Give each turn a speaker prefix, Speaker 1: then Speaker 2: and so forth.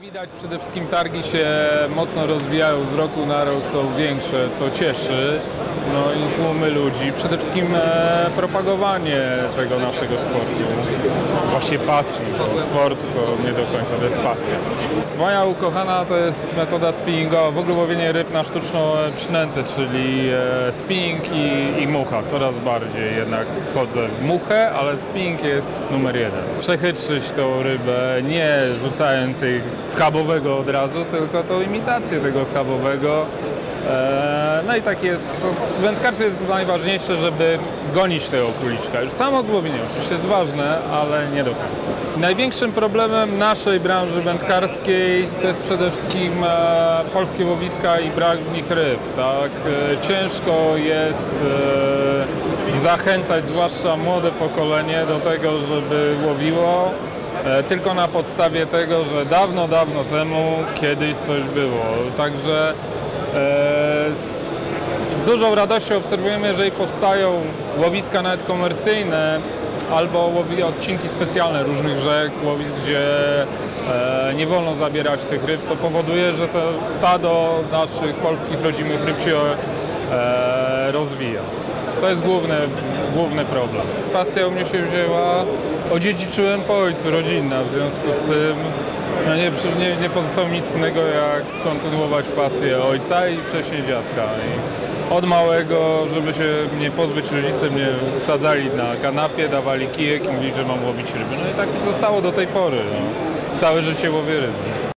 Speaker 1: Widać przede wszystkim targi się mocno rozwijają z roku na rok, są większe, co cieszy. No i tłumy ludzi, przede wszystkim e, propagowanie tego naszego sportu, właśnie pasji, bo sport to nie do końca, to jest pasja. Moja ukochana to jest metoda spinningowa, w ogóle łowienie ryb na sztuczną przynętę, czyli e, spinning i, i mucha. Coraz bardziej jednak wchodzę w muchę, ale spinning jest numer jeden. Przechytrzyć tą rybę, nie rzucając jej schabowego od razu, tylko tą imitację tego schabowego. E, No i tak jest, to w wędkarstwie jest najważniejsze, żeby gonić tego króliczka. Już samo złowienie oczywiście jest ważne, ale nie do końca. Największym problemem naszej branży wędkarskiej to jest przede wszystkim e, polskie łowiska i brak w nich ryb. Tak? E, Ciężko jest zachęcać zwłaszcza młode pokolenie do tego, żeby łowiło. E, Tylko na podstawie tego, że dawno, dawno temu kiedyś coś było. Także e, z dużą radością obserwujemy, jeżeli powstają łowiska nawet komercyjne albo odcinki specjalne różnych rzek, łowisk, gdzie e, nie wolno zabierać tych ryb, co powoduje, że to stado naszych polskich rodzimych ryb się rozwija. To jest główny, główny problem. Pasja u mnie się wzięła, odziedziczyłem po ojcu, rodzinna, w związku z tym no nie, nie, nie pozostało nic innego jak kontynuować pasję ojca i wcześniej dziadka. I od małego, żeby się mnie pozbyć, rodzice mnie sadzali na kanapie, dawali kijek i mówili, że mam łowić ryby. No i tak zostało do tej pory. No. Całe życie łowię ryby.